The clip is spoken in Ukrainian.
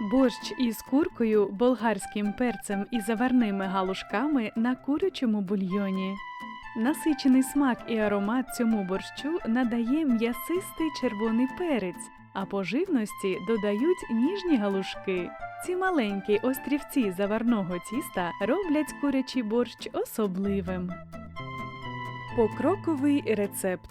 Борщ із куркою, болгарським перцем і заварними галушками на курячому бульйоні. Насичений смак і аромат цьому борщу надає м'ясистий червоний перець, а поживності додають ніжні галушки. Ці маленькі острівці заварного тіста роблять курячий борщ особливим. Покроковий рецепт.